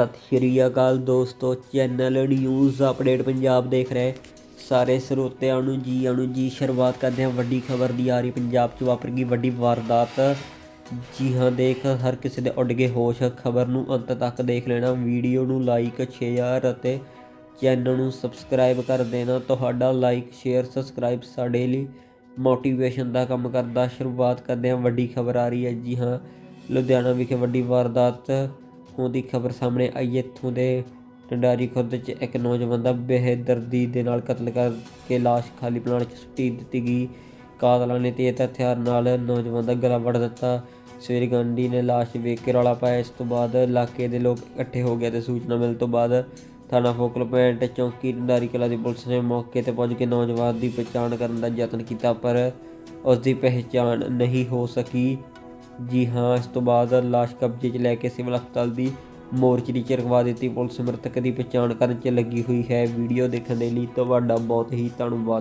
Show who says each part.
Speaker 1: ਸਤਿ ਸ਼੍ਰੀ ਅਕਾਲ ਦੋਸਤੋ, channel news update Punjab ਦੇਖ ਰਹੇ ਸਾਰੇ ਸਰੋਤਿਆਂ ਨੂੰ ਜੀ ਆਣੂ ਜੀ, ਸ਼ੁਰੂਆਤ ਕਰਦੇ ਹਾਂ ਵੱਡੀ ਖਬਰ ਦੀ। ਆ ਰਹੀ ਪੰਜਾਬ 'ਚ ਵਾਪਰ ਗਈ ਵੱਡੀ ਵਾਰਦਾਤ। ਜੀ ਹਾਂ, ਦੇਖ, ਹਰ ਕਿਸੇ ਦੇ ਉੱਡ ਗਏ ਹੋਸ਼। ਖਬਰ ਨੂੰ ਅੰਤ ਤੱਕ ਦੇਖ ਲੈਣਾ। ਵੀਡੀਓ ਨੂੰ ਲਾਈਕ ਸ਼ੇਅਰ ਅਤੇ ਚੈਨਲ ਨੂੰ ਸਬਸਕ੍ਰਾਈਬ ਕਰ ਦੇਣਾ। ਤੁਹਾਡਾ ਲਾਈਕ ਸ਼ੇਅਰ ਸਬਸਕ੍ਰਾਈਬ ਸਾਡੇ ਲਈ ਮੋਟੀਵੇਸ਼ਨ ਦਾ ਕੰਮ ਕਰਦਾ। ਸ਼ੁਰੂਆਤ ਕਰਦੇ ਹਾਂ ਵੱਡੀ ਖਬਰ ਆ ਰਹੀ ਹੈ। ਜੀ ਹਾਂ, ਲੁਧਿਆਣਾ ਵਿਖੇ ਵੱਡੀ ਵਾਰਦਾਤ ਹੋਣ ਦੀ ਖਬਰ ਸਾਹਮਣੇ ਆਈ। ਹੈ। ਇੱਥੋਂ ਦੇ ਟੰਡਾਰੀ ਖੁਰਦ 'ਚ ਇੱਕ ਨੌਜਵਾਨ ਦਾ ਬੇਹਦਰਦੀ ਦੇ ਨਾਲ ਕਤਲ ਕਰਕੇ ਲਾਸ਼ ਖਾਲੀ ਪਲਾਣ 'ਚ ਸੁੱਟੀ ਦਿੱਤੀ ਗਈ। ਕਾਤਲਾਂ ਨੇ ਤੇਜ਼ ਹਥਿਆਰ ਨਾਲ ਨੌਜਵਾਨ ਦਾ ਗਲਾ ਵੱਢ ਦਿੱਤਾ। ਸਵੇਰੇ ਗਾਂਧੀ ਨੇ ਲਾਸ਼ ਵੇਖ ਕੇ ਰੌਲਾ ਪਾਇਆ। ਇਸ ਤੋਂ ਬਾਅਦ ਇਲਾਕੇ ਦੇ ਲੋਕ ਇਕੱਠੇ ਹੋ ਗਏ ਤੇ ਸੂਚਨਾ ਮਿਲਣ ਤੋਂ ਬਾਅਦ ਥਾਣਾ ਫੋਕਲ ਪੁਆਇੰਟ, ਚੌਂਕੀ ਟੰਡਾਰੀ ਕਲਾ ਦੀ ਪੁਲਿਸ ਨੇ ਮੌਕੇ ਤੇ ਪਹੁੰਚ ਕੇ ਨੌਜਵਾਨ ਦੀ ਪਛਾਣ ਕਰਨ ਦਾ ਯਤਨ ਕੀਤਾ, ਪਰ ਉਸ ਦੀ ਪਹਿਚਾਣ ਨਹੀਂ ਹੋ ਸਕੀ। ਜੀ ਹਾਂ, ਇਸ ਤੋਂ ਬਾਅਦ ਲਾਸ਼ ਕਬਜ਼ੇ 'ਚ ਲੈ ਕੇ ਸਿਵਲ ਹਸਪਤਾਲ ਦੀ ਮੋਰਚਰੀ 'ਚ ਰਖਵਾ ਦਿੱਤੀ ਪੁਲਿਸ, ਮ੍ਰਿਤਕ ਦੀ ਪਛਾਣ ਕਰਨ 'ਚ ਲੱਗੀ ਹੋਈ ਹੈ। ਵੀਡੀਓ ਦੇਖਣ ਦੇ ਲਈ ਤੁਹਾਡਾ ਬਹੁਤ ਹੀ ਧੰਨਵਾਦ।